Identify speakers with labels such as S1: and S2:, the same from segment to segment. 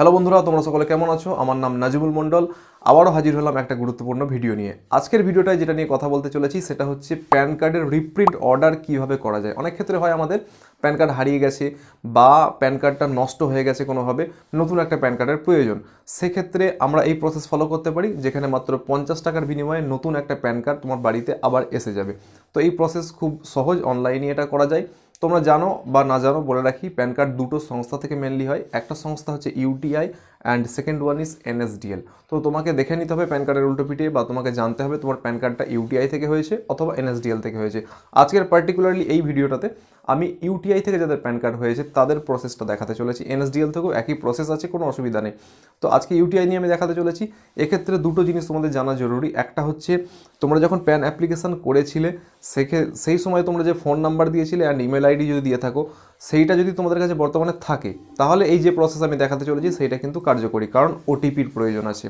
S1: Hello বন্ধুরা, তোমরা সকলে কেমন আছো? আমার নাম নাজিমুল মণ্ডল। আবারও হাজির হলাম একটা গুরুত্বপূর্ণ ভিডিও নিয়ে। আজকের ভিডিওটায় যেটা নিয়ে কথা বলতে চলেছি, সেটা হচ্ছে প্যান কার্ডের রিপ্রিন্ট অর্ডার কীভাবে করা যায়। অনেক ক্ষেত্রে হয় আমাদের, প্যান কার্ড হারিয়ে গেছে বা প্যান কার্ডটা নষ্ট হয়ে গেছে কোনোভাবে, নতুন একটা প্যান কার্ডের প্রয়োজন। সেক্ষেত্রে আমরা এই প্রসেস ফলো করতে পারি, যেখানে মাত্র পঞ্চাশ টাকার বিনিময়ে নতুন একটা প্যান কার্ড তোমার বাড়িতে আবার এসে যাবে। তো এই প্রসেস খুব সহজ অনলাইনে এটা করা যায়। তোমরা জানো বা না জানো, বলে রাখি, প্যান কার্ড দুটো সংস্থা থেকে মেনলি হয়। একটা সংস্থা হচ্ছে UTI and second one is NSDL তো তোমাকে দেখে নিতে হবে প্যান কার্ডের উল্টো পিঠে বা তোমাকে জানতে হবে তোমার প্যান কার্ডটা ইউটিআই থেকে হয়েছে অথবা এনএসডিএল থেকে হয়েছে। আজকের পার্টিকুলারলি এই ভিডিওটাতে আমি ইউটিআই থেকে যাদের প্যান কার্ড হয়েছে তাদের প্রসেসটা দেখাতে চলেছি। এনএসডিএল থেকেও একই প্রসেস আছে, কোনো অসুবিধা নেই। তো আজকে ইউটিআই নিয়ে আমি দেখাতে চলেছি। এক্ষেত্রে দুটো জিনিস তোমাদের জানা জরুরি। একটা হচ্ছে তোমরা যখন প্যান অ্যাপ্লিকেশন করেছিলে, সেখে সেই সময় তোমরা যে ফোন নাম্বার দিয়েছিলে অ্যান্ড ইমেল আইডি যদি দিয়ে থাকো সেইটা যদি তোমাদের কাছে বর্তমানে থাকে, তাহলে এই যে প্রসেস আমি দেখাতে চলেছি, সেইটা কিন্তু কার্যকরী, কারণ ওটিপির প্রয়োজন আছে।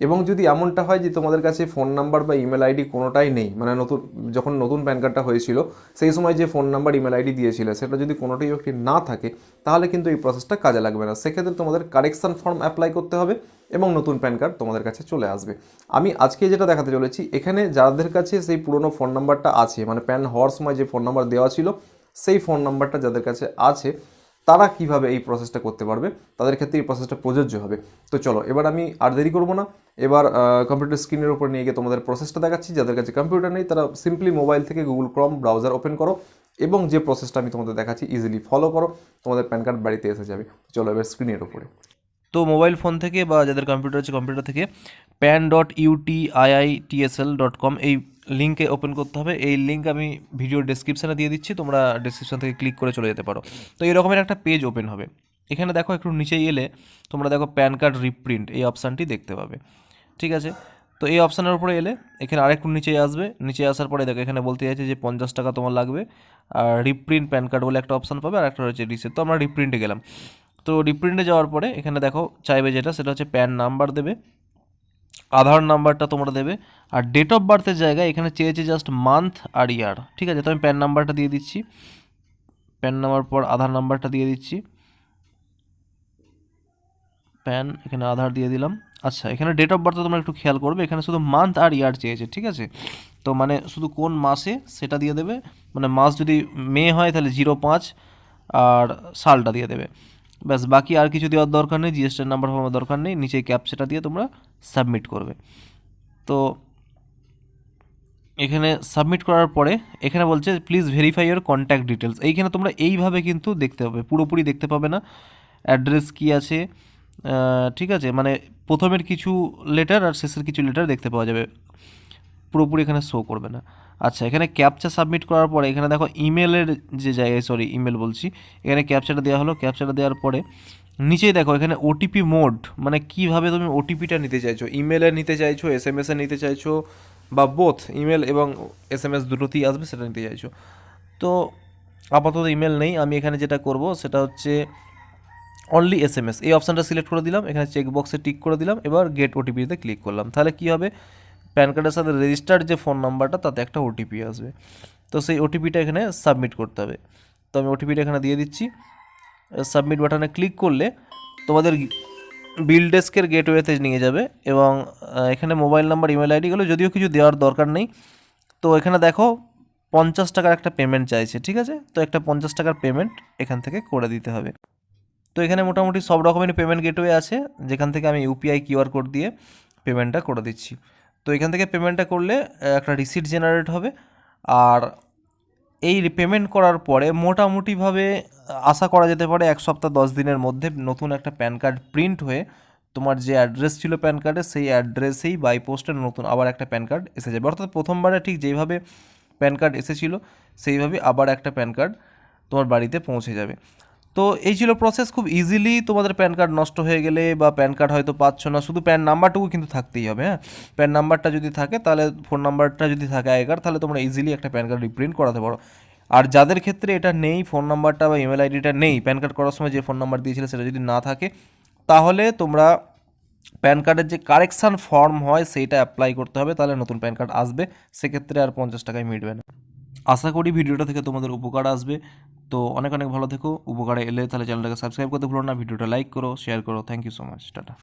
S1: এবং যদি এমনটা হয় যে তোমাদের কাছে ফোন নাম্বার বা ইমেল আইডি কোনোটাই নেই মানে নতুন, যখন নতুন প্যান কার্ডটা হয়েছিল, সেই সময় যে ফোন নাম্বার ইমেল আইডি দিয়েছিলে, সেটা যদি কোনোটাই একটি না থাকে, তাহলে কিন্তু এই প্রসেসটা কাজে লাগবে না। সেক্ষেত্রে তোমাদের কারেকশান ফর্ম অ্যাপ্লাই করতে হবে এবং নতুন প্যান কার্ড তোমাদের কাছে চলে আসবে। আমি আজকে যেটা দেখাতে চলেছি, এখানে যাদের কাছে সেই পুরনো ফোন নাম্বারটা আছে মানে প্যান হওয়ার সময় যে ফোন নাম্বার দেওয়া ছিল সেই ফোন নাম্বারটা যাদের কাছে আছে, তারা কীভাবে এই প্রসেসটা করতে পারবে? তাদের ক্ষেত্রে এই প্রসেসটা প্রযোজ্য হবে। তো চলো, এবার আমি আর দেরি করব না। এবার কম্পিউটার স্ক্রিনের উপর নিয়ে গিয়ে তোমাদের প্রসেসটা দেখাচ্ছি। যাদের কাছে কম্পিউটার নেই, তারা সিম্পলি মোবাইল থেকে গুগল ক্রম ব্রাউজার ওপেন করো এবং যে প্রসেসটা আমি তোমাদের দেখাচ্ছি ইজিলি ফলো করো। তোমাদের প্যান কার্ড বাড়িতে এসে যাবে। চলো, এবার স্ক্রিনের উপরে।
S2: তো মোবাইল ফোন থেকে বা যাদের কম্পিউটার আছে কম্পিউটার থেকে PAN dot UT IITSL dot com এই লিঙ্কে ওপেন করতে হবে। এই লিঙ্ক আমি ভিডিও ডেসক্রিপশানে দিয়ে দিচ্ছি। তোমরা ডেসক্রিপশন থেকে ক্লিক করে চলে যেতে পারো। তো এরকমের একটা পেজ ওপেন হবে। এখানে দেখো একটু নিচে এলে তোমরা দেখো প্যান কার্ড রিপ্রিন্ট এই অপশানটি দেখতে পাবে। ঠিক আছে? তো এই অপশানের উপরে এলে এখানে আরেকটু নিচে আসবে। নিচে আসার পরে দেখো এখানে বলতে চাইছে যে পঞ্চাশ টাকা তোমার লাগবে। আর রিপ্রিন্ট প্যান কার্ড বলে একটা অপশান পাবে আর একটা রয়েছে রিসেট তো আমরা রিপ্রিন্টে গেলাম। তো রিপ্রিন্টে যাওয়ার পরে এখানে দেখো চাইবে যেটা, সেটা হচ্ছে প্যান নাম্বার দেবে। আধার নাম্বারটা তোমরা দেবে। আর ডেট অফ বার্থের জায়গায় এখানে চেয়েছে জাস্ট মান্থ আর ইয়ার ঠিক আছে? তো আমি প্যান নাম্বারটা দিয়ে দিচ্ছি। প্যান নাম্বার পর আধার নাম্বারটা দিয়ে দিচ্ছি। প্যান এখানে আধার দিয়ে দিলাম। আচ্ছা এখানে ডেট অফ বার্থ তোমরা একটু খেয়াল করবে। এখানে শুধু মান্থ আর ইয়ার চেয়েছে, ঠিক আছে? তো মানে শুধু কোন মাসে সেটা দিয়ে দেবে? মানে মাস যদি মে হয় তাহলে জিরো পাঁচ আর সালটা দিয়ে দেবে। ব্যাস, বাকি আর কিছু দেওয়ার দরকার নেই জিএসটির নাম্বার পাওয়ার দরকার নেই, নিচে ক্যাপচাটা দিয়ে তোমরা সাবমিট করবে। তো এখানে সাবমিট করার পরে এখানে বলছে please verify your contact details এইখানে তোমরা এইভাবে কিন্তু দেখতে পাবে, পুরোপুরি দেখতে পাবে না। অ্যাড্রেস কী আছে? ঠিক আছে মানে প্রথমের কিছু লেটার আর শেষের কিছু লেটার দেখতে পাওয়া যাবে। পুরোপুরি এখানে শো করবে না। আচ্ছা এখানে ক্যাপচা সাবমিট করার পরে এখানে দেখো ইমেলের যে জায়গায় সরি ইমেল বলছি, এখানে ক্যাপচাটা দেওয়া হলো ক্যাপচাটা দেওয়ার পরে নিচেই দেখো এখানে ওটিপি মোড মানে কীভাবে তুমি ওটিপিটা নিতে চাইছো ইমেলে নিতে চাইছো এস এম এসে নিতে চাইছো, বা বোথ ইমেল এবং এস এম এস দুটোতেই আসবে, সেটা নিতে চাইছো। তো আপাতত ইমেল নেই, আমি এখানে যেটা করব, সেটা হচ্ছে অনলি এস এম এস এই অপশানটা সিলেক্ট করে দিলাম, এখানে চেকবক্সে টিক করে দিলাম, এবার গেট ওটিপিতে ক্লিক করলাম। তাহলে কী হবে? প্যান কার্ডের সাথে রেজিস্টার্ড যে ফোন নাম্বারটা তাতে একটা ওটিপি আসবে। তো সেই ওটিপিটা এখানে সাবমিট করতে হবে। তো আমি ওটিপিটা এখানে দিয়ে দিচ্ছি। সাবমিট বাটনে ক্লিক করলে তোমাদের বিল ডেস্কের গেটওয়েতে নিয়ে যাবে এবং এখানে মোবাইল নাম্বার ইমেল আইডিগুলো যদিও কিছু দেওয়ার দরকার নেই। তো এখানে দেখো পঞ্চাশ টাকার একটা পেমেন্ট চাইছে, ঠিক আছে? তো একটা পঞ্চাশ টাকার পেমেন্ট এখান থেকে করে দিতে হবে। তো এখানে মোটামুটি সব রকমের পেমেন্ট গেটওয়ে আছে। যেখান থেকে আমি ইউপিআই কিউআর কোড দিয়ে পেমেন্টটা করে দিচ্ছি। তো এখান থেকে পেমেন্টটা করলে একটা রিসিট জেনারেট হবে। আর এই পেমেন্ট করার পরে মোটামুটিভাবে আশা করা যেতে পারে এক সপ্তাহ দশ দিনের মধ্যে নতুন একটা প্যান কার্ড প্রিন্ট হয়ে তোমার যে অ্যাড্রেস ছিল প্যান কার্ডে সেই অ্যাড্রেসেই বাই পোস্টে নতুন আবার একটা প্যান কার্ড এসে যাবে। অর্থাৎ প্রথমবারে ঠিক যেইভাবে প্যান কার্ড এসেছিল, সেইভাবে আবার একটা প্যান কার্ড তোমার বাড়িতে পৌঁছে যাবে। তো এই ছিল প্রসেস খুব ইজিলি তোমাদের প্যান কার্ড নষ্ট হয়ে গেলে বা প্যান কার্ড হয়তো পাচ্ছ না, শুধু প্যান নাম্বারটুকু কিন্তু থাকতেই হবে হ্যাঁ? প্যান নাম্বারটা যদি থাকে তাহলে ফোন নাম্বারটা যদি থাকে আগেকার তাহলে তোমরা ইজিলি একটা প্যান কার্ড রিপ্রিন্ট করাতে পারো। আর যাদের ক্ষেত্রে এটা নেই ফোন নাম্বারটা বা ইমেল আইডিটা নেই প্যান কার্ড করার সময় যে ফোন নাম্বার দিয়েছিলে সেটা যদি না থাকে, তাহলে তোমরা প্যান কার্ডের যে কারেকশান ফর্ম হয় সেইটা অ্যাপ্লাই করতে হবে, তাহলে নতুন প্যান কার্ড আসবে। সেক্ষেত্রে আর পঞ্চাশ টাকায় মিটবে না। আশা করি ভিডিওটা থেকে তোমাদের উপকার আসবে। তো অনেক অনেক ভালো থেকো। উপকারে এলে তাহলে চ্যানেলটাকে সাবস্ক্রাইব করতে ভুলো না। ভিডিওটা লাইক করো শেয়ার করো। Thank you so much tata.